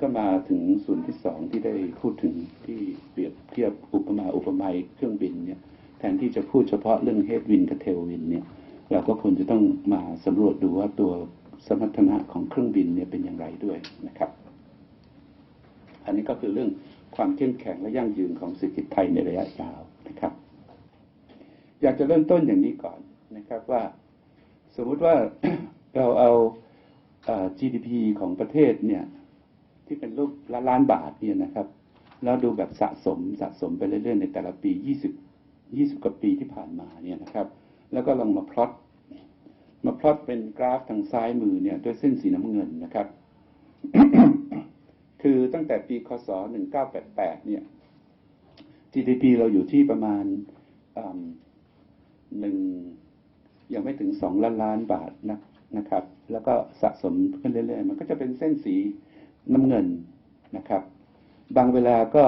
ก็มาถึงส่วนที่สองที่ได้พูดถึงที่เปรียบเทียบอุปมาอุปไมยเครื่องบินเนี่ยแทนที่จะพูดเฉพาะเรื่องเฮดวินกับเทลวินเนี่ยเราก็ควรจะต้องมาสำรวจดูว่าตัวสมรรถนะของเครื่องบินเนี่ยเป็นอย่างไรด้วยนะครับ อันนี้ก็คือเรื่องความเข้มแข็งและยั่งยืนของเศรษฐกิจไทยในระยะยาวนะครับ อยากจะเริ่มต้นอย่างนี้ก่อนนะครับว่า สมมุติว่าเราเอาเอ่อ GDP ของประเทศเนี่ย ที่เป็นรูปล้านล้านบาทเนี่ยนะครับ แล้วดูแบบสะสมสะสมไปเรื่อยๆในแต่ละปี 20 20กว่าปีที่ผ่านมาเนี่ยนะครับ แล้วก็ลองมาพลอตมาพลอตเป็นกราฟทางซ้ายมือเนี่ยด้วยเส้นสีน้ำเงินนะครับ คือตั้งแต่ปีคศ 1988 เนี่ย GDP เราอยู่ที่ประมาณหนึ่งยังไม่ถึงสองล้านล้านบาทนะนะครับ แล้วก็สะสมขึ้นเรื่อยๆ มันก็จะเป็นเส้นสี น้ำเงินนะครับ บางเวลาก็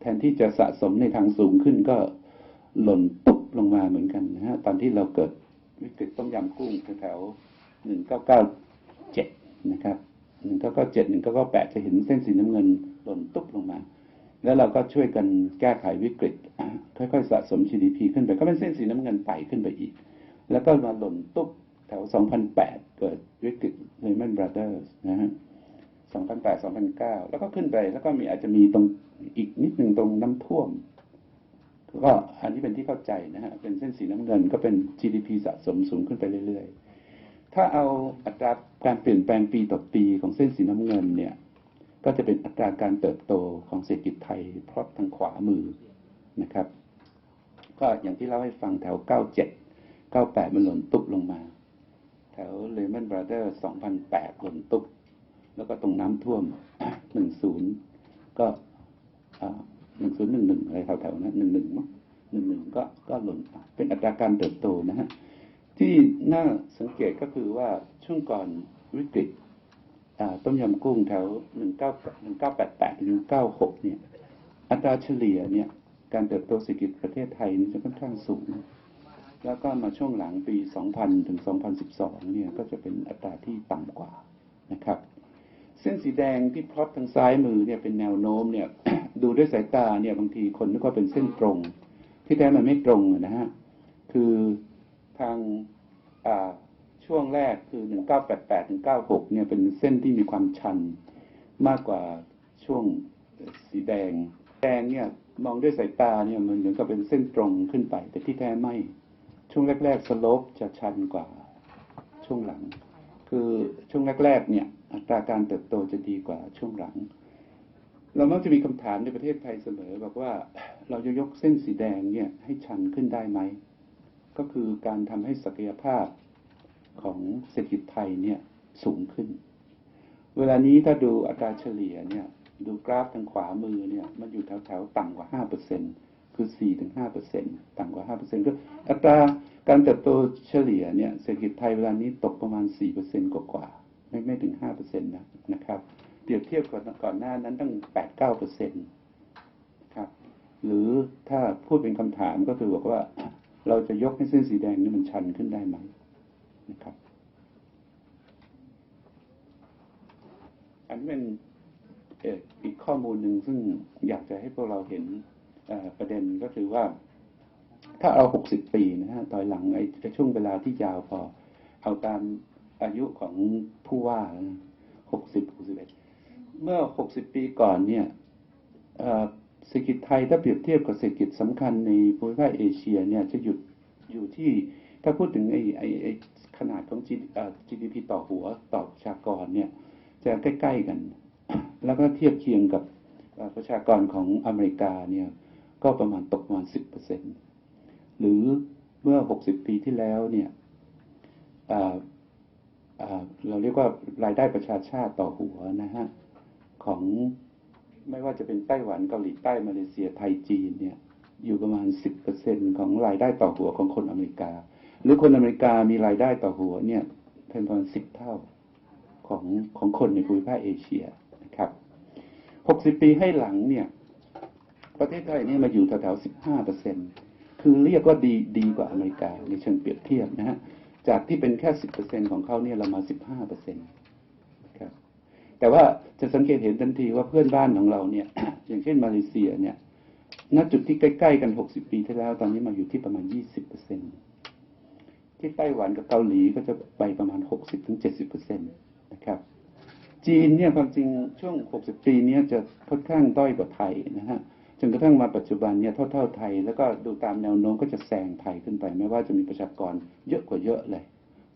แทนที่จะสะสมในทางสูงขึ้นก็หล่นตุบลงมาเหมือนกันนะฮะตอนที่เราเกิดวิกฤตต้มยำกุ้งแถวหนึ่งเก้าเก้าเจ็ดนะครับหนึ่งเก้าเก้าเจ็ดหนึ่งเก้าเก้าแปดจะเห็นเส้นสีน้ำเงินหล่นตุ๊บลงมา แล้วเราก็ช่วยกันแก้ไขวิกฤตค่อยๆสะสม GDP ขึ้นไปก็เป็นเส้นสีน้ำเงินไต่ขึ้นไปอีก แล้วก็มาหล่นตุ๊บแถว 2008 เกิดวิกฤต Lehman Brothers นะฮะ 2008 2009แล้วก็ขึ้นไป แล้วก็มีอาจจะมีตรงอีกนิดหนึ่งตรงน้ำท่วม ก็อันนี้เป็นที่เข้าใจนะฮะ เป็นเส้นสีน้ำเงินก็เป็น GDP สะสมสูงขึ้นไปเรื่อยๆ ถ้าเอาอัตราการเปลี่ยนแปลงปีต่อปีของเส้นสีน้ำเงินเนี่ย ก็จะเป็นอัตราการเติบโตของเศรษฐกิจไทยพลอตทางขวามือนะครับ ก็อย่างที่เล่าให้ฟังแถว 97 98 มันหล่นตุ๊บลงมา แถว Lehman Brothers 2008 หล่นตุ๊บ แล้วก็ตรงน้ำท่วม10ก็อ่า1011อะไรแถวๆนั้น11มั้ง11ก็ก็หล่นเป็นอัตราการเติบโตนะฮะที่น่าสังเกตก็คือว่าช่วงก่อนวิกฤตต้มยำกุ้งแถว19 1988ถึง96เนี่ย อัตราเฉลี่ยเนี่ย การเติบโตเศรษฐกิจประเทศไทยนี่จะค่อนข้างสูง แล้วก็มาช่วงหลังปี 2000 ถึง 2012 เนี่ย ก็จะเป็นอัตราที่ต่ำกว่านะครับ เส้นสีแดงที่พลอตทางซ้ายมือเนี่ยเป็นแนวโน้มเนี่ย ดูด้วยสายตาเนี่ยบางทีคนนึกว่าเป็นเส้นตรง ที่แท้มันไม่ตรงนะฮะคือทางอ่าช่วงแรกคือ1988ถึง96เนี่ยเป็นเส้นที่มีความชันมากกว่าช่วงสีแดง แดงเนี่ยมองด้วยสายตาเนี่ยมันเหมือนกับเป็นเส้นตรงขึ้นไป แต่ที่แท้ไม่ช่วงแรก ๆ สโลปจะชันกว่าช่วงหลัง คือช่วงแรก ๆ เนี่ย ตราการเติบโตจะดีกว่าช่วงหลัง เรามักจะมีคำถามในประเทศไทยเสมอบอกว่าเราจะยกเส้นสีแดงเนี่ยให้ชันขึ้นได้ไหม ก็คือการทำให้ศักยภาพของเศรษฐกิจไทยเนี่ยสูงขึ้น เวลานี้ถ้าดูอัตราเฉลี่ยเนี่ยดูกราฟทางขวามือเนี่ยมันอยู่แถวๆต่ำกว่า 5%คือ 4-5%ต่ำกว่า 5%ก็อัตราการเติบโตเฉลี่ยเนี่ยเศรษฐกิจไทยเวลานี้ตกประมาณ 4%กว่าๆ ไม่ไม่ถึง5%นะนะครับ เปรียบเทียบกับก่อนหน้านั้นตั้ง8-9%นะครับ หรือถ้าพูดเป็นคำถามก็คือบอกว่าเราจะยกให้เส้นสีแดงนี่มันชันขึ้นได้ไหมนะครับ อันนี้เป็นเอ,อีกข้อมูลหนึ่งซึ่งอยากจะให้พวกเราเห็นประเด็นก็คือว่า ถ้าเอา60ปีนะฮะต่อยหลังไอ้ช่วงเวลาที่ยาวพอ เอาตาม อายุของผู้ว่านะ60 61เอ็ดเมื่อ60ปีก่อนเนี่ยเศรษฐกิจไทยถ้าเปรียบเทียบกับเศรษฐกิจสำคัญในภูมิภาคเอเชียเนี่ยจะหยุดอยู่ที่ถ้าพูดถึงไอ้ไอ้ไอ้ขนาดของ GDP ต่อหัวต่อประชากรเนี่ยจะใกล้ ๆกัน แล้วก็เทียบเคียงกับประชากรของอเมริกาเนี่ยก็ประมาณตกประมาณ10%หรือเมื่อ60ปีที่แล้วเนี่ย เราเรียกว่ารายได้ประชาชาติต่อหัวนะฮะของไม่ว่าจะเป็นไต้หวันเกาหลีใต้มาเลเซียไทยจีนเนี่ยอยู่ประมาณ 10%ของรายได้ต่อหัวของคนอเมริกา หรือคนอเมริกามีรายได้ต่อหัวเนี่ยเป็นประมาณ10 เท่าของของคนในภูมิภาคเอเชียนะครับ60 ปีให้หลังเนี่ยประเทศไทยเนี่ยมาอยู่แถวๆ15%คือเรียกว่าดีดีกว่าอเมริกาในเชิงเปรียบเทียบนะฮะ จากที่เป็นแค่10%ของเขาเนี่ยเรามา15%นครับ แต่ว่าจะสังเกตเห็นทันทีว่าเพื่อนบ้านของเราเนี่ย อย่างเช่นมาเลเซียเนี่ยณจุดที่ใกล้ๆกัน60ปีที่แล้ว ตอนนี้มาอยู่ที่ประมาณ20เปอร์เซ็นที่ไต้หวันกับเกาหลีก็จะไปประมาณ60-70เจ็ดสิบเปอร์เซ็นตนะครับ จีนเนี่ยความจริงช่วง60ปีเนี้จะค่อนข้างด้อยกว่าไทยนะฮะ จนกระทั่งมาปัจจุบันเนี่ยเท่าๆไทย แล้วก็ดูตามแนวโน้มก็จะแซงไทยขึ้นไป ไม่ว่าจะมีประชากรเยอะกว่าเยอะเลย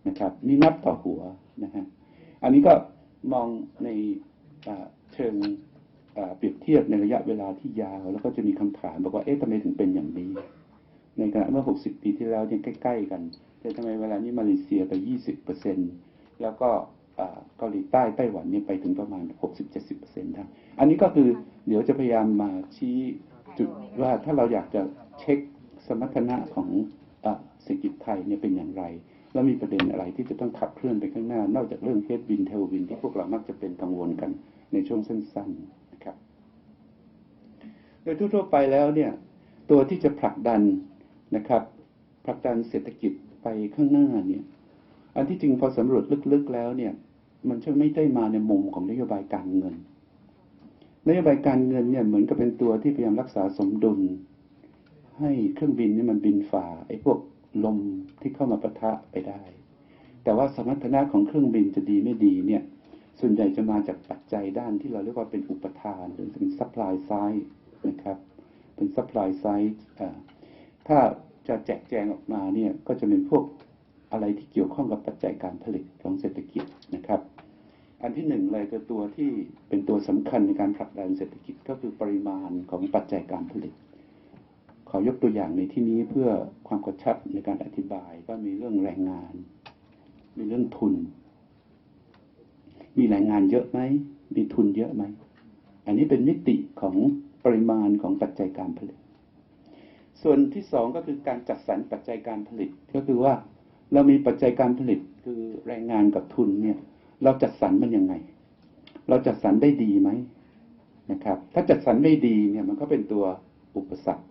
นะครับ นี่นับต่อหัวนะฮะอันนี้ก็มองในเชิงเปรียบเทียบในระยะเวลาที่ยาว แล้วก็จะมีคำถามบอกว่าเอ๊ะทำไมถึงเป็นอย่างนี้ ในขณะเมื่อ 60 ปีที่แล้วยังใกล้ ๆ กันแต่ทำไมเวลานี้มาเลเซียไป 20เปอร์เซ็นแล้วก็ เกาหลีใต้ไต้หวันเนี่ยไปถึงประมาณ 60-70เปอร์เซ็นต์ได้อันนี้ก็คือเดี๋ยวจะพยายามมาชี้จุดว่าถ้าเราอยากจะเช็คสมรรถนะของอ่าเศรษฐกิจไทยเนี่ยเป็นอย่างไร แล้วมีประเด็นอะไรที่จะต้องขับเคลื่อนไปข้างหน้า นอกจากเรื่องเฮดวินเทลวินที่พวกเรามักจะเป็นกังวลกันในช่วงสั้นๆนะครับ โดยทั่วๆไปแล้วเนี่ย ตัวที่จะผลักดันนะครับผลักดันเศรษฐกิจไปข้างหน้าเนี่ย อันที่จริงพอสำรวจลึกๆแล้วเนี่ย มันจะไม่ได้มาในมุมของนโยบายการเงิน นโยบายการเงินเนี่ยเหมือนกับเป็นตัวที่พยายามรักษาสมดุล ให้เครื่องบินนี่มันบินฝ่าไอ้พวกลมที่เข้ามาปะทะไปได้ แต่ว่าสมรรถนะของเครื่องบินจะดีไม่ดีเนี่ย ส่วนใหญ่จะมาจากปัจจัยด้านที่เราเรียกว่าเป็นอุปทานหรือเป็น supply side นะครับ เป็น supply side อ่าถ้าจะแจกแจงออกมาเนี่ยก็จะเป็นพวกอะไรที่เกี่ยวข้องกับปัจจัยการผลิตของเศรษฐกิจนะครับ อันที่หนึ่งเลยคือตัวที่เป็นตัวสำคัญในการผลักดันเศรษฐกิจก็คือปริมาณของปัจจัยการผลิต ขอยกตัวอย่างในที่นี้เพื่อความกระชับในการอธิบายก็มีเรื่องแรงงาน มีเรื่องทุน มีแรงงานเยอะไหมมีทุนเยอะไหม อันนี้เป็นมิติของปริมาณของปัจจัยการผลิต ส่วนที่สองก็คือการจัดสรรปัจจัยการผลิตก็คือว่าเรามีปัจจัยการผลิตคือแรงงานกับทุนเนี่ย เราจัดสรรมันยังไง เราจัดสรรได้ดีไหมนะครับ ถ้าจัดสรรไม่ดีเนี่ยมันก็เป็นตัวอุปสรรค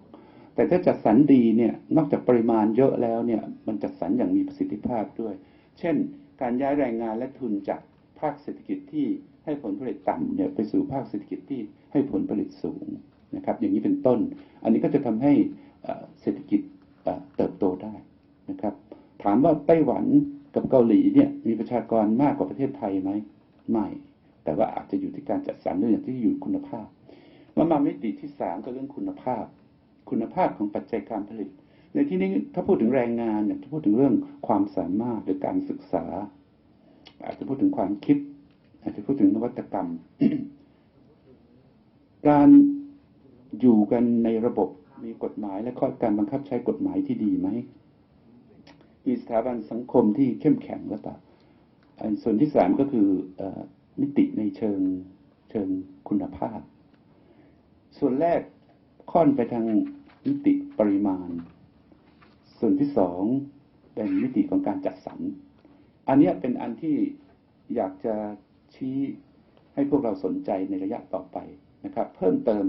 แต่ถ้าจัดสรรดีเนี่ยนอกจากปริมาณเยอะแล้วเนี่ยมันจัดสรรอย่างมีประสิทธิภาพด้วย เช่น การย้ายแรงงานและทุนจากภาคเศรษฐกิจที่ให้ผลผลิตต่ำเนี่ยไปสู่ภาคเศรษฐกิจที่ให้ผลผลิตสูงนะครับ อย่างนี้เป็นต้น อันนี้ก็จะทำให้เศรษฐกิจเติบโตได้นะครับ ถามว่าไต้หวัน กับเกาหลีเนี่ยมีประชากรมากกว่าประเทศไทยไหมไม่ แต่ว่าอาจจะอยู่ที่การจัดสรรเรื่องอย่างที่อยู่คุณภาพมามามิติที่สามก็เรื่องคุณภาพ คุณภาพของปัจจัยการผลิต ในที่นี้ถ้าพูดถึงแรงงานเนี่ยถ้าพูดถึงเรื่องความสามารถหรือการศึกษา อาจจะพูดถึงความคิด อาจจะพูดถึงนวัตกรรม การอยู่กันในระบบมีกฎหมายและข้อการบังคับใช้กฎหมายที่ดีไหม มีสถาบันสังคมที่เข้มแข็งหรือเปล่าอันส่วนที่สามก็คือมิติในเชิงเชิงคุณภาพ ส่วนแรกค่อนไปทางมิติปริมาณ ส่วนที่สองเป็นมิติของการจัดสรร อันนี้เป็นอันที่อยากจะชี้ให้พวกเราสนใจในระยะต่อไปนะครับ เพิ่มเติม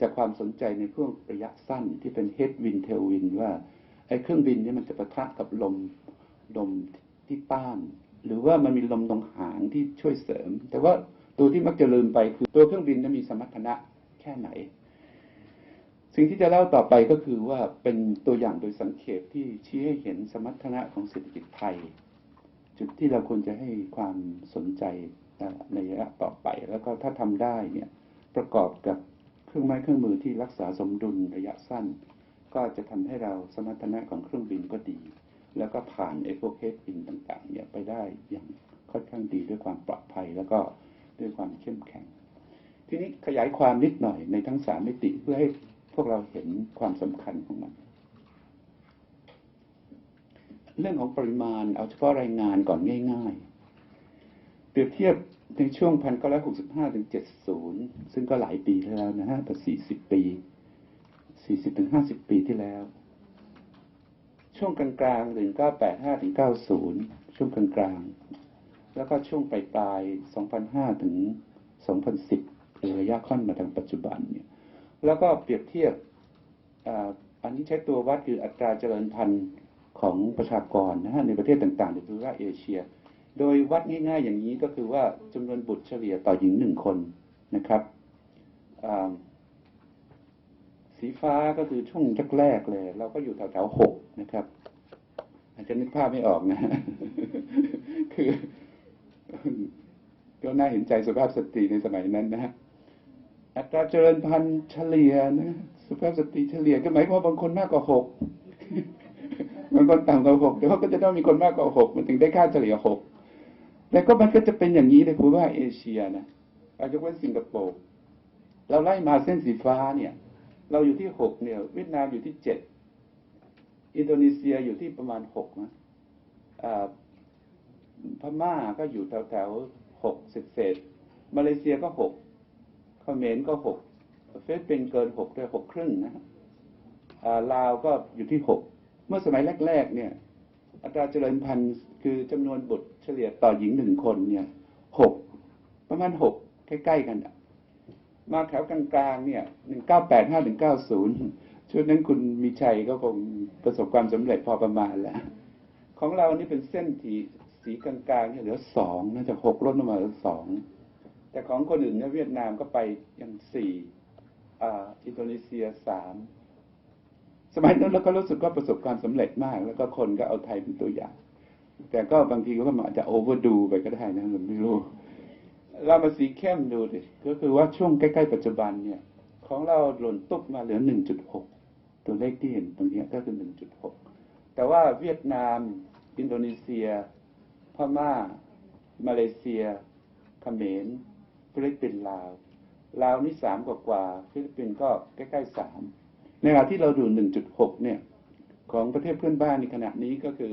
จากความสนใจในช่วงระยะสั้นที่เป็น head wind tail wind ว่า ไอ้เครื่องบินเนี่ยมันจะประทะกับลมลมที่ต้าน หรือว่ามันมีลมตรงหางที่ช่วยเสริม แต่ว่าตัวที่มักจะลืมไปคือตัวเครื่องบินนั้นมีสมรรถนะแค่ไหน สิ่งที่จะเล่าต่อไปก็คือว่าเป็นตัวอย่างโดยสังเขปที่ชี้ให้เห็นสมรรถนะของเศรษฐกิจไทย จุดที่เราควรจะให้ความสนใจในระยะต่อไป แล้วก็ถ้าทำได้เนี่ยประกอบกับเครื่องไม้เครื่องมือที่รักษาสมดุลระยะสั้น ก็จะทำให้เราสมรรถนะของเครื่องบินก็ดี แล้วก็ผ่านไอ้พวกเฮดบินต่างๆเนี่ยไปได้อย่างค่อนข้างดีด้วยความปลอดภัยแล้วก็ด้วยความเข้มแข็ง ทีนี้ขยายความนิดหน่อยในทั้งสามมิติเพื่อให้พวกเราเห็นความสำคัญของมัน เรื่องของปริมาณเอาเฉพาะรายงานก่อนง่ายๆ เปรียบเทียบในช่วง 1965ถึง70 ซึ่งก็หลายปีแล้วนะฮะแต่40 ปี 40ถึง50ปีที่แล้ว ช่วงกลางๆ1985ถึง90ช่วงกลางๆ แล้วก็ช่วงปลายๆ2005ถึง2010หรือระยะค่อนมาทางปัจจุบันเนี่ย แล้วก็เปรียบเทียบอันนี้ใช้ตัววัดคืออัตราเจริญพันธุ์ของประชากรนะฮะในประเทศต่างๆโดยเฉพาะเอเชีย โดยวัดง่ายๆอย่างนี้ก็คือว่าจำนวนบุตรเฉลี่ยต่อหญิงหนึ่งคนนะครับ สีฟ้าก็คือช่วงแรกๆเลย เราก็อยู่แถวๆหกนะครับ อาจจะนึกภาพไม่ออกนะ คือก็น่าเห็นใจสุภาพสตรีในสมัยนั้นนะฮะอัตราเจริญพันธุ์เฉลี่ยนะสุภาพสตรีเฉลี่ยก็หมายความว่าบางคนมากกว่าหกบางคนต่ำกว่าหกแต่ว่าก็จะต้องมีคนมากกว่าหกมันถึงได้ค่าเฉลี่ยหกแล้วก็มันก็จะเป็นอย่างนี้เลยผมว่าเอเชียนะอายกเว้นสิงคโปร์เราไล่มาเส้นสีฟ้าเนี่ย เราอยู่ที่หกเนี่ย เวียดนามอยู่ที่เจ็ดอินโดนีเซียอยู่ที่ประมาณหกนะอ่าพม่าก็อยู่แถวแถวๆหกเศษเศษ มาเลเซียก็หกเขมรก็หกเฟิลิปปินเกินหกด้วยหกครึ่งนะอ่าลาวก็อยู่ที่หกเมื่อสมัยแรก ๆ เนี่ย อัตราเจริญพันธุ์คือจำนวนบุตรเฉลี่ยต่อหญิงหนึ่งคนเนี่ยหกประมาณหกใกล้ ๆ กันอะ มาแถวกลางๆเนี่ยหนึ่งเก้าแปดห้าถึงเก้าศูนย์ช่วงนั้นคุณมีชัยก็คงประสบความสำเร็จพอประมาณแล้ว ของเรานี่เป็นเส้นที่สีกลางๆเนี่ยเหลือสองน่าจะหกลดลงมาเหลือสองแต่ของคนอื่นเนี่ยเวียดนามก็ไปยังสี่อินโดนีเซียสามสมัยนั้นเราก็รู้สึกว่าประสบความสำเร็จมาก แล้วก็คนก็เอาไทยเป็นตัวอย่าง แต่ก็บางทีก็อาจจะโอเวอร์ดูไปก็ได้นะเราไม่รู้ เรามาสีเข้มดูดิ ก็คือว่าช่วงใกล้ๆปัจจุบันเนี่ย ของเราหล่นตุ๊บมาเหลือ 1.6 ตัวเลขที่เห็นตรงนี้ก็คือ 1.6 แต่ว่าเวียดนาม อินโดนีเซีย พม่า มาเลเซียเขมรฟิลิปปินส์ลาว ลาวนี่สามกว่ากว่า ฟิลิปปินส์ก็ใกล้ๆสามในขณะที่เราดู 1.6 เนี่ย ของประเทศเพื่อนบ้านในขณะนี้ก็คือ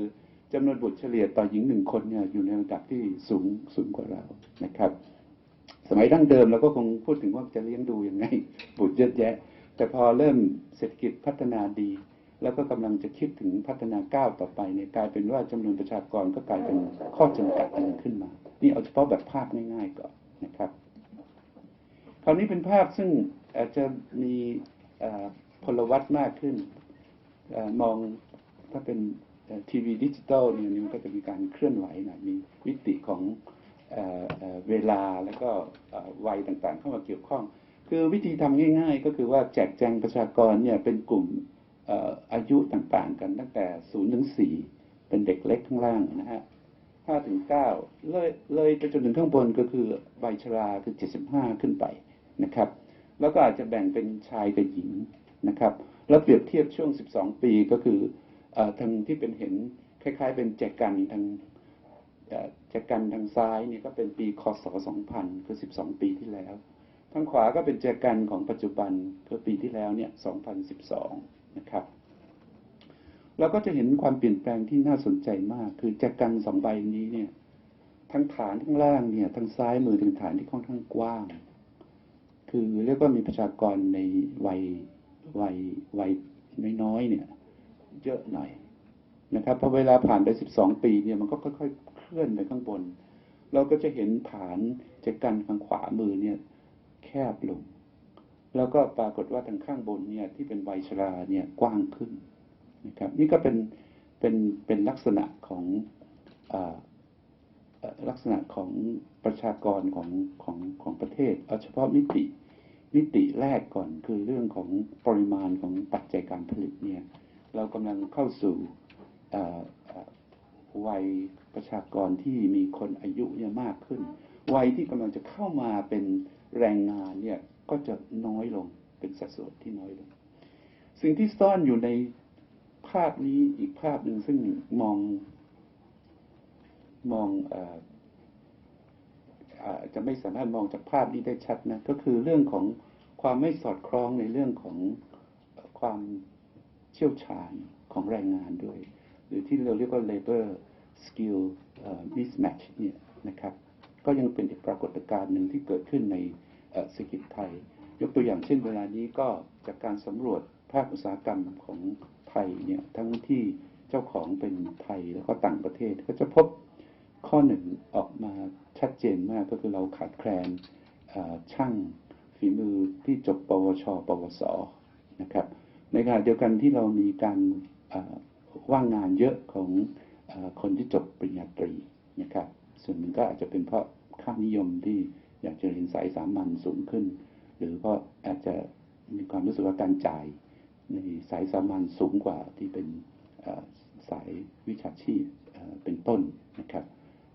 จำนวนบุตรเฉลี่ยต่อหญิงหนึ่งคนเนี่ยอยู่ในระดับที่สูงสูงกว่าเรานะครับ สมัยดั้งเดิมเราก็คงพูดถึงว่าจะเลี้ยงดูยังไงบุตรเยอะแยะ แต่พอเริ่มเศรษฐกิจพัฒนาดี แล้วก็กำลังจะคิดถึงพัฒนาก้าวต่อไปเนี่ยกลายเป็นว่าจำนวนประชากรก็กลายเป็นข้อจำกัดอันหนึงขึ้นมา นี่เอาเฉพาะแบบภาพง่ายๆก่อนนะครับ คราวนี้เป็นภาพซึ่งอาจจะมีพลวัตมากขึ้นอมองถ้าเป็นทีวีดิจิตอลเนี่ยมันก็จะมีการเคลื่อนไหวหนะมีวิติของ เเวลาแล้วก็วัยต่างๆ เข้ามาเกี่ยวข้อง คือวิธีทำง่าย ๆ ก็คือว่าแจกแจงประชากรเนี่ยเป็นกลุ่มออายุต่างๆ กันตั้งแต่0ถึง4เป็นเด็กเล็กข้างล่างนะฮะห้าถึงเก้าเลยเลยไปจนถึงข้างบนก็คือวัยชราคือเจ็ดสิบห้าขึ้นไปนะครับ แล้วก็อาจจะแบ่งเป็นชายกับหญิงนะครับ แล้วเปรียบเทียบช่วงสิบสองปีก็คือออทางที่เป็นเห็นคล้าย ๆ เป็นแจกันทาง เอ่อแจกันทางซ้ายเนี่ยก็เป็นปีคศสองพันคือสิบสองปีที่แล้ว ทางขวาก็เป็นแจกันของปัจจุบันคือปีที่แล้วเนี่ยสองพันสิบสองนะครับ เราก็จะเห็นความเปลี่ยนแปลงที่น่าสนใจมาก คือจากกันสองใบนี้เนี่ยทั้งฐานทั้งล่างเนี่ยทั้งซ้ายมือถึงฐานที่ค่อนข้างกว้าง คือเรียกว่ามีประชากรในวัยวัยวัยน้อยๆเนี่ย เยอะหน่อยนะครับพอเวลาผ่านไป 12 ปีเนี่ยมันก็ค่อยๆ เคลื่อนไปข้างบน เราก็จะเห็นฐานจากกันทางขวามือเนี่ย แคบลง แล้วก็ปรากฏว่าทางข้างบนเนี่ยที่เป็นวัยชราเนี่ยกว้างขึ้นนะครับ นี่ก็เป็นเป็นเป็นลักษณะของอลักษณะของประชากรของของของประเทศเอาเฉพาะมิติมิติแรกก่อนคือเรื่องของปริมาณของปัจจัยการผลิตเนี่ย เรากำลังเข้าสู่ วัยประชากรที่มีคนอายุเนี่ยมากขึ้น วัยที่กำลังจะเข้ามาเป็นแรงงานเนี่ยก็จะน้อยลงเป็นสัดส่วนที่น้อยลง สิ่งที่ซ่อนอยู่ในภาพนี้อีกภาพหนึ่งซึ่งมองมองอ่าจะไม่สามารถมองจากภาพนี้ได้ชัดนะก็คือเรื่องของความไม่สอดคล้องในเรื่องของความเชี่ยวชาญของแรงงานด้วย หรือที่เราเรียกว่า labor skill mismatch เนี่ยนะครับก็ยังเป็นอีกปรากฏการณ์หนึ่งที่เกิดขึ้นในเศรษฐกิจไทย ยกตัวอย่างเช่นเวลานี้ก็จากการสำรวจภาคอุตสาหกรรมของไทยเนี่ยทั้งที่เจ้าของเป็นไทยแล้วก็ต่างประเทศก็จะพบข้อหนึ่งออกมาชัดเจนมากก็คือเราขาดแคลนช่างฝีมือที่จบปวช ปวสนะครับ ในขณะเดียวกันที่เรามีการ ว่างงานเยอะของอคนที่จบปริญญาตรีนะครับ ส่วนหนึ่งก็อาจจะเป็นเพราะค่านิยมที่อยากจะเห็นสายสามัญสูงขึ้น หรือเพราะอาจจะมีความรู้สึกว่าการจ่ายในสายสามัญสูงกว่าที่เป็นสายวิชาชีพเป็นต้นนะครับ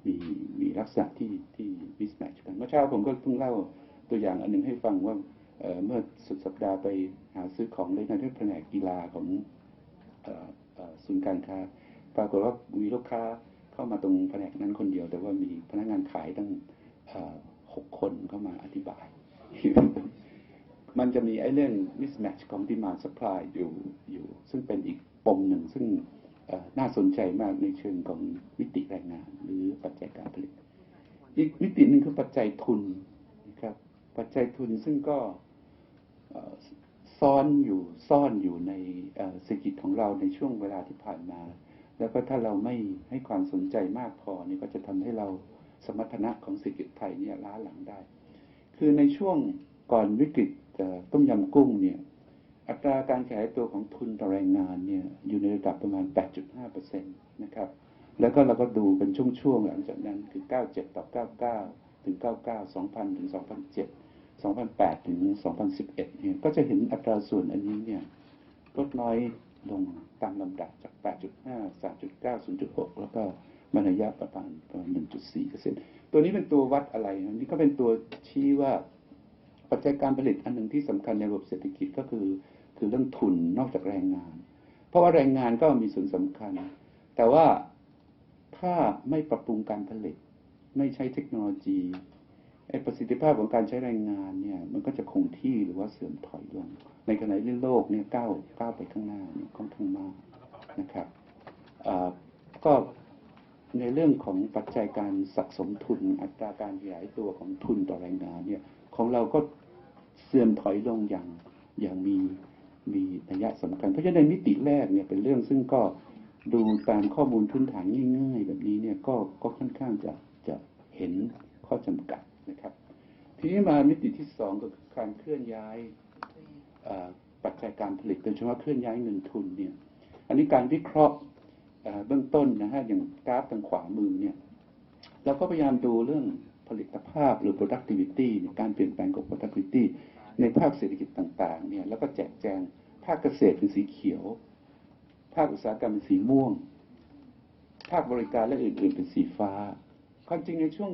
มีมีลักษณะที่ที่ mismatch กันเมื่อเช้าผมก็เพิ่งเล่าตัวอย่างอันหนึงให้ฟังว่าเมื่อสุดสัปดาห์ไปหาซื้อของเล่นในแผนกกีฬาของ ศูนย์การค้า ปรากฏว่ามีลูกค้าเข้ามาตรงแผนกนั้นคนเดียว แต่ว่ามีพนักงานขายตั้งหกคนเข้ามาอธิบาย มันจะมีไอ้เรื่อง mismatch ของ demand supply อยู่อยู่ ซึ่งเป็นอีกปมหนึ่ง ซึ่งน่าสนใจมากในเชิงของมิติแรงงาน หรือปัจจัยการผลิต อีกมิติหนึ่งคือปัจจัยทุนนะครับ ปัจจัยทุนซึ่งก็ ซ่อนอยู่ซ่อนอยู่ในเศรษฐกิจของเราในช่วงเวลาที่ผ่านมา แล้วก็ถ้าเราไม่ให้ความสนใจมากพอเนี่ยก็จะทำให้เราสมรรถนะของเศรษฐกิจไทยเนี่ยล้าหลังได้ คือในช่วงก่อนวิกฤตต้มยำกุ้งเนี่ยอัตราการขยายตัวของทุนต่อแรงงานเนี่ยอยู่ในระดับประมาณ 8.5%นะครับ แล้วก็เราก็ดูเป็นช่วงๆหลังจากนั้นคือ 97 ต่อ 99 ถึง 99 2000 ถึง 2007 2008 ถึง 2011 เนี่ย ก็จะเห็นอัตราส่วนอันนี้เนี่ยลดน้อยลงตามลำดับจาก 8.5 3.9 0.6 แล้วก็มาระยะประมาณประมาณ 1.4%ตัวนี้เป็นตัววัดอะไรนะนี่ก็เป็นตัวชี้ว่าปัจจัยการผลิตอันหนึ่งที่สำคัญในระบบเศรษฐกิจก็คือ คือเรื่องทุนนอกจากแรงงาน เพราะว่าแรงงานก็มีส่วนสำคัญ แต่ว่าถ้าไม่ปรับปรุงการผลิต ไม่ใช้เทคโนโลยี ไอ้ประสิทธิภาพของการใช้แรงงานเนี่ย มันก็จะคงที่หรือว่าเสื่อมถอยลง ในขณะที่โลกเนี่ยก้าวก้าวไปข้างหน้าเนี่ยค่อนข้างมากนะครับอ่าก็ในเรื่องของปัจจัยการสะสมทุนอัตราการขยายตัวของทุนต่อแรงงานเนี่ย ของเราก็เสื่อมถอยลงอย่างอย่างมีมีนัยสำคัญ เพราะฉะนั้นในมิติแรกเนี่ยเป็นเรื่องซึ่งก็ดูตามข้อมูลพื้นฐานง่าย ๆ แบบนี้เนี่ยก็ก็ค่อนข้างจะจะเห็นข้อจำกัด นะครับ ทีนี้มามิติที่สองก็คือการเคลื่อนย้ายปัจจัยการผลิตโดยเฉพาะเคลื่อนย้ายเงินทุนเนี่ยอันนี้การวิเคราะห์เบื้องต้นนะฮะอย่างกราฟทางขวามือเนี่ยเราก็พยายามดูเรื่องผลิตภาพหรือ productivity การเปลี่ยนแปลงของ productivity ในภาคเศรษฐกิจต่างๆเนี่ยแล้วก็แจกแจงภาคเกษตรเป็นสีเขียว ภาคอุตสาหกรรมเป็นสีม่วง ภาคบริการและอื่นๆเป็นสีฟ้า ความจริงในช่วง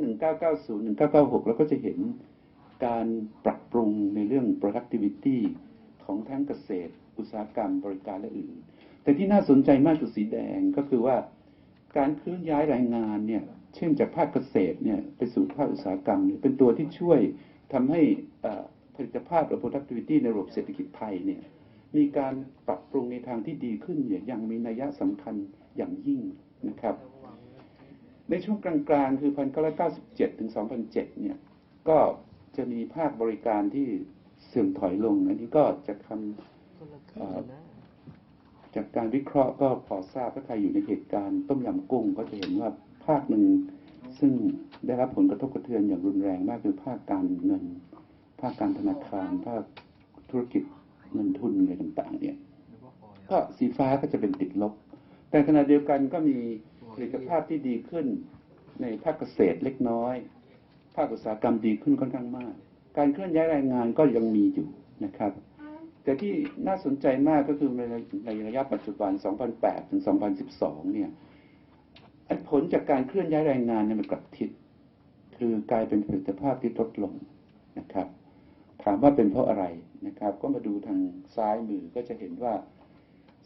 1990 1996 เราก็จะเห็นการปรับปรุงในเรื่อง productivity ของทั้งเกษตร อุตสาหกรรม บริการและอื่น แต่ที่น่าสนใจมากคือสีแดงก็คือว่าการเคลื่อนย้ายแรงงานเนี่ย เช่นจากภาคเกษตรเนี่ยไปสู่ภาคอุตสาหกรรมเนี่ยเป็นตัวที่ช่วยทำให้ผลิตภาพหรือ productivity ในระบบเศรษฐกิจไทยเนี่ยมีการปรับปรุงในทางที่ดีขึ้นอย่างยังมีนัยสำคัญอย่างยิ่งนะครับ ในช่วงกลางๆ คือ 1997 ถึง 2007 เนี่ย ก็จะมีภาคบริการที่เสื่อมถอยลง อันนี้ก็จะคำเอ่อจากการวิเคราะห์ก็พอทราบถ้าใครอยู่ในเหตุการณ์ต้มยำกุ้งก็จะเห็นว่าภาคหนึ่งซึ่งได้รับผลกระทบกระเทือนอย่างรุนแรงมากคือภาคการเงิน ภาคการธนาคาร ภาคธุรกิจเงินทุนอะไรต่าง ๆ เนี่ย ก็สีฟ้าก็จะเป็นติดลบ แต่ขณะเดียวกันก็มี ผลิตภาพที่ดีขึ้นในภาคเกษตรเล็กน้อย ภาคอุตสาหกรรมดีขึ้นค่อนข้างมาก การเคลื่อนย้ายแรงงานก็ยังมีอยู่นะครับ แต่ที่น่าสนใจมากก็คือในในระยะปัจจุบัน 2008 ถึง 2012 เนี่ยผลจากการเคลื่อนย้ายแรงงานเนี่ยมันกลับทิศ คือกลายเป็นผลิตภาพที่ลดลงนะครับ ถามว่าเป็นเพราะอะไรนะครับ ก็มาดูทางซ้ายมือก็จะเห็นว่า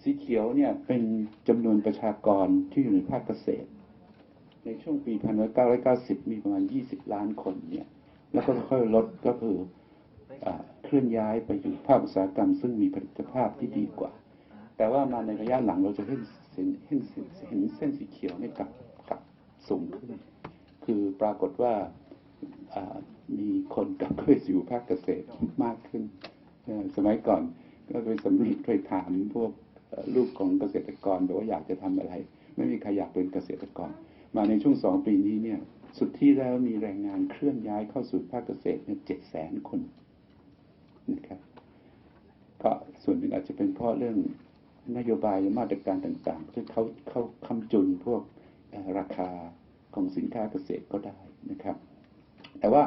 สีเขียวเนี่ยเป็นจำนวนประชากรที่อยู่ในภาคเกษตร ในช่วงปี 1990 มีประมาณ 20 ล้านคนเนี่ย แล้วก็ค่อยลดก็คืออเคลื่อนย้ายไปอยู่ภาคอุตสาหกรรม ซึ่งมีผลิตภาพที่ดีกว่า แต่ว่ามาในระยะหลังเราจะเห็นเห็นเห็นเส้นสีเขียวเนี่ยกลับกลับสูงขึ้น คือปรากฏว่ามีคนกลับเข้าไปสู่ภาคเกษตรมากขึ้น สมัยก่อนก็เคยสำรวจเคยถามพวก ลูกของเกษตรกรบอกว่าอยากจะทำอะไร ไม่มีใครอยากเป็นเกษตรกร มาในช่วงสองปีนี้เนี่ย สุดที่แล้วมีแรงงานเคลื่อนย้ายเข้าสู่ภาคเกษตรเนี่ยเจ็ดแสนคนนะครับก็ส่วนหนึ่งอาจจะเป็นเพราะเรื่องนโยบายและมาตรการต่างๆที่เขาเขาคำจุนพวกราคาของสินค้าเกษตรก็ได้นะครับ แต่ว่า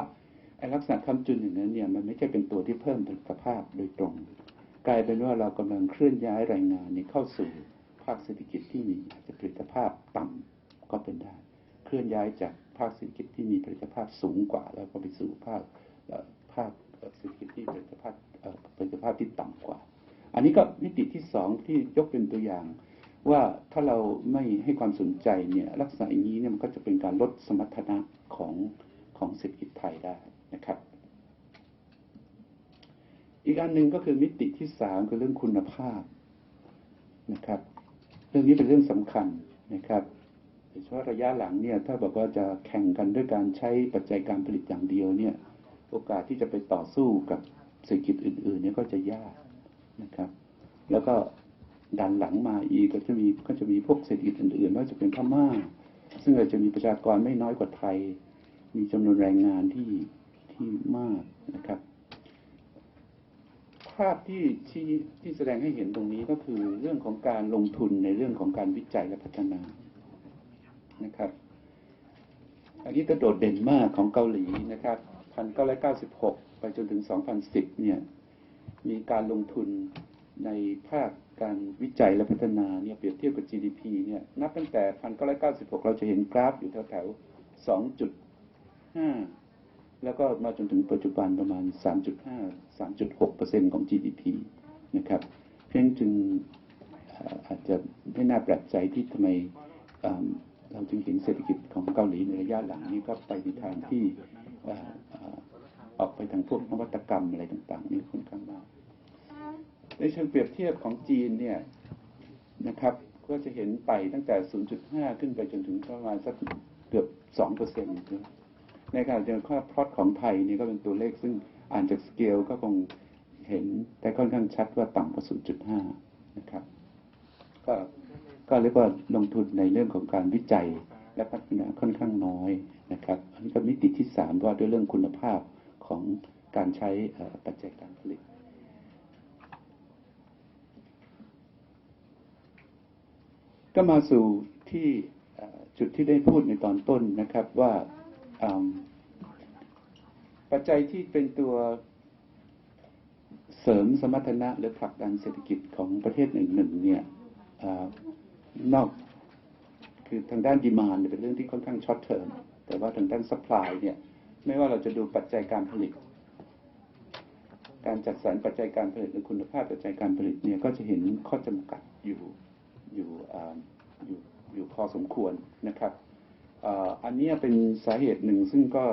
ลักษณะคำจุนอย่างนั้นเนี่ยมันไม่ใช่เป็นตัวที่เพิ่มผลิตภาพโดยตรง กลายเป็นว่าเรากำลังเคลื่อนย้ายแรงงานเนี่ยเข้าสู่ภาคเศรษฐกิจที่มีอาจจะผลิตภาพต่ำก็เป็นได้ เคลื่อนย้ายจากภาคเศรษฐกิจที่มีผลิตภาพสูงกว่า แล้วก็ไปสู่ภาคภาคเศรษฐกิจที่ผลิตภาพผลิตภาพที่ต่ำกว่า อันนี้ก็มิติที่สองที่ยกเป็นตัวอย่าง ว่าถ้าเราไม่ให้ความสนใจเนี่ยลักษณะอย่างนี้เนี่ยมันก็จะเป็นการลดสมรรถนะของของเศรษฐกิจไทยได้นะครับ อีกอันหนึ่งก็คือมิติที่สามคือเรื่องคุณภาพนะครับ เรื่องนี้เป็นเรื่องสำคัญนะครับโดยเฉพาะระยะหลังเนี่ยถ้าบอกว่าจะแข่งกันด้วยการใช้ปัจจัยการผลิตอย่างเดียวเนี่ย โอกาสที่จะไปต่อสู้กับเศรษฐกิจอื่น ๆ เนี่ยก็จะยากนะครับ แล้วก็ดันหลังมาอีกก็จะมีก็จะมีพวกเศรษฐกิจอื่นๆไม่ว่าจะเป็นพม่า ซึ่งอาจจะมีประชากรไม่น้อยกว่าไทย มีจำนวนแรงงานที่ที่มากนะครับ ภาพที่ที่ที่แสดงให้เห็นตรงนี้ก็คือเรื่องของการลงทุนในเรื่องของการวิจัยและพัฒนานะครับ อันนี้ก็โดดเด่นมากของเกาหลีนะครับ1996 ไปจนถึง 2010 เนี่ย มีการลงทุนในภาคการวิจัยและพัฒนาเนี่ยเปรียบเทียบกับ GDP เนี่ยนับตั้งแต่ 1996 เราจะเห็นกราฟอยู่แถวๆ2.5 แล้วก็มาจนถึงปัจจุบันประมาณ 3.5 3.6%ของ GDP นะครับเพียงจึงอาจจะไม่น่าแปลกใจที่ทำไมเราจึงเห็นเศรษฐกิจของเกาหลีในระยะหลังนี้ก็ไปในทางที่ออกไปทางพวกนวัตกรรมอะไรต่างๆนี่ค่อนข้างมากในเชิงเปรียบเทียบของจีนเนี่ยนะครับ ก็จะเห็นไปตั้งแต่ 0.5 ขึ้นไปจนถึงประมาณสักเกือบ2เปอร์เซ็นต์ ในขณะเดียวกันพลอตของไทยนี่ก็เป็นตัวเลขซึ่งอ่านจากสเกลก็คงเห็นแต่ค่อนข้างชัดว่าต่ำกว่า 0.5 นะครับ ก็ก็เรียกว่าลงทุนในเรื่องของการวิจัยและพัฒนาค่อนข้างน้อยนะครับอันนี้ก็มิติที่สามว่าด้วยเรื่องคุณภาพของการใช้ปัจจัยการผลิตก็มาสู่ที่จุดที่ได้พูดในตอนต้นนะครับว่า ปัจจัยที่เป็นตัวเสริมสมรรถนะหรือผลักดันเศรษฐกิจของประเทศหนึ่งหนึ่งๆเนี่ยอนอกคือทางด้านดีมานเป็นเรื่องที่ค่อนข้างช็อตเทอมแต่ว่าทางด้านสป라이เนี่ย ไม่ว่าเราจะดูปัจจัยการผลิต การจัดสรรปัจจัยการผลิตหรือคุณภาพปัจจัยการผลิตเนี่ยก็จะเห็นข้อจำกัดอยู่อยู่อยู่อยู่พอสมควรนะครับ อันนี้เป็นสาเหตุหนึ่งซึ่งก็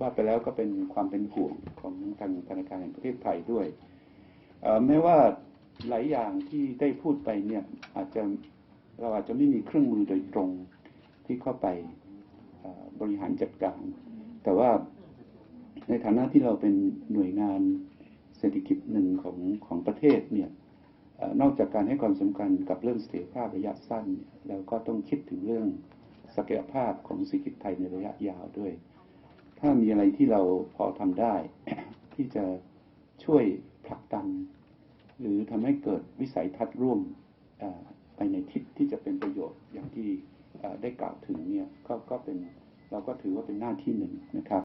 ว่าไปแล้วก็เป็นความเป็นห่วงของทางธนาคารแห่งประเทศไทยด้วยแม้ว่าหลายอย่างที่ได้พูดไปเนี่ยอาจจะเราอาจจะไม่มีเครื่องมือโดยตรงที่เข้าไปบริหารจัดการ แต่ว่าในฐานะที่เราเป็นหน่วยงานเศรษฐกิจหนึ่งของของประเทศเนี่ยอนอกจากการให้ความสำคัญกับเรื่องเสถียรภาพระยะสั้นเนี่ยเราก็ต้องคิดถึงเรื่อง ศักยภาพของเศรษฐกิจไทยในระยะยาวด้วย ถ้ามีอะไรที่เราพอทำได้ ที่จะช่วยผลักดัน หรือทำให้เกิดวิสัยทัศน์ร่วมไปในทิศที่จะเป็นประโยชน์อย่างที่ได้กล่าวถึงเนี่ยก็ก็เป็นเราก็ถือว่าเป็นหน้าที่หนึ่งนะครับ